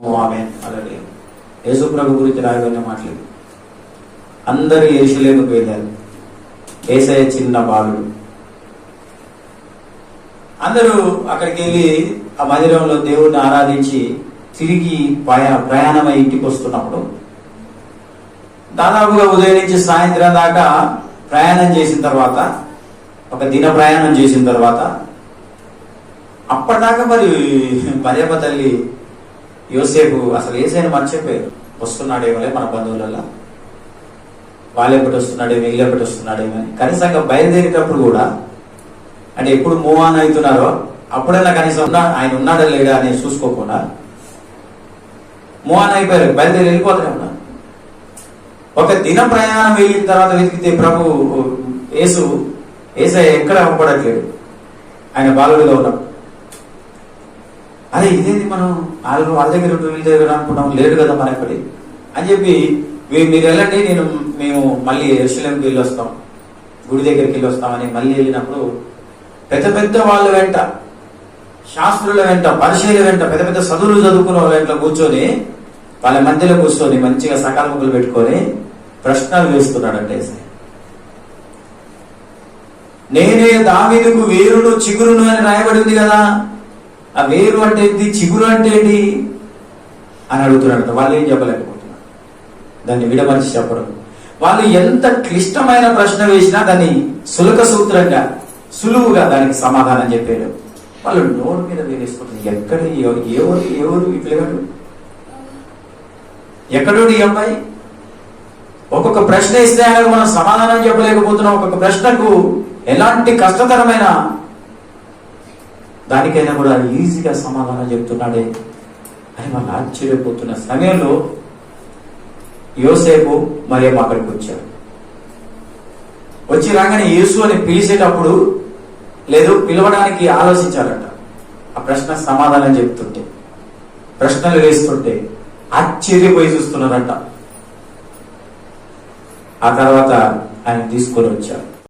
ఆమె అలాగే యేసుప్రభు గురించి రాయబడిన మాటలు అందరూ యేసులేముకు వెళ్ళారు. ఏసయ చిన్న బాలుడు. అందరూ అక్కడికి వెళ్ళి ఆ మందిరంలో దేవుడిని ఆరాధించి తిరిగి ప్రయా ప్రయాణమై ఇంటికి వస్తున్నప్పుడు దాదాపుగా ఉదయం నుంచి సాయంత్రం దాకా ప్రయాణం చేసిన తర్వాత ఒక దిన ప్రయాణం చేసిన తర్వాత అప్పటిదాకా మరి మరియమ్మ తల్లి యోసేపు అసలు ఏసైనా మర్చిపోయారు. వస్తున్నాడేమోలే మన బంధువులలో వాళ్ళు ఎప్పుడు వస్తున్నాడేమో వీళ్ళెప్పటి ఎప్పుడు వస్తున్నాడేమో అని. కనీసంగా బయలుదేరేటప్పుడు కూడా అంటే ఎప్పుడు మూవ్ ఆన్ అవుతున్నారో అప్పుడైనా కనీసం ఉన్నా ఆయన ఉన్నాడా లేడా అని చూసుకోకుండా మూవ్ ఆన్ అయిపోయారు బయలుదేరి వెళ్ళిపోతూనే ఉన్నారు. ఒక దిన ప్రయాణం వెళ్ళిన తర్వాత వెతికితే ప్రభు యేసు ఏసయ్య ఎక్కడ అవ్వబడట్లేడు ఆయన బాలుడిగా ఉన్నాడు అరే ఇదేంటి మనం వాళ్ళు వాళ్ళ దగ్గర వీళ్ళ దగ్గర అనుకుంటాం. లేడు కదా మన ఎక్కడి అని చెప్పి మీరు వెళ్ళండి నేను మేము మళ్ళీ ఎరుసలేంకి వెళ్ళి వస్తాం గుడి దగ్గరికి వెళ్ళి వస్తామని మళ్ళీ వెళ్ళినప్పుడు పెద్ద పెద్ద వాళ్ళ వెంట శాస్త్రుల వెంట పరిశీల వెంట పెద్ద పెద్ద చదువులు చదువుకున్న వాళ్ళ వెంట కూర్చొని వాళ్ళ మధ్యలో కూర్చొని మంచిగా సకాల పెట్టుకొని ప్రశ్నలు వేస్తున్నాడంటే నేనే దావీదుకు వేరును చిగురును అని రాయబడింది కదా. ఆ వేరు అంటే ఏంటి? చిగురు అంటే ఏంటి? అని అడుగుతున్నాడు వాళ్ళు ఏం చెప్పలేకపోతున్నారు. దాన్ని విడమర్చి చెప్పడం. వాళ్ళు ఎంత క్లిష్టమైన ప్రశ్న వేసినా దాన్ని సులక సూత్రంగా సులువుగా దానికి సమాధానం చెప్పాడు. వాళ్ళు నోరు మీద వేరేసుకుంటారు ఎక్కడ ఎవరు ఎవరు ఈ ఎక్కడో ఈ అమ్మాయి? ఒక్కొక్క ప్రశ్న ఇస్తే మనం సమాధానం చెప్పలేకపోతున్నాం. ఒక్కొక్క ప్రశ్నకు ఎలాంటి కష్టతరమైన దానికైనా కూడా ఈజీగా సమాధానం చెప్తున్నాడే అని వాళ్ళు ఆశ్చర్యపోతున్న సమయంలో యోసేపు మరియమ్మ అక్కడికి వచ్చారు వచ్చి రాగానే యేసు అని పిలిచేటప్పుడు లేదు పిలవడానికి ఆలోచించారట ఆ ప్రశ్న సమాధానం చెప్తుంటే ప్రశ్నలు వేస్తుంటే ఆశ్చర్యపోయి చూస్తున్నారట ఆ తర్వాత ఆయన తీసుకొని వచ్చారు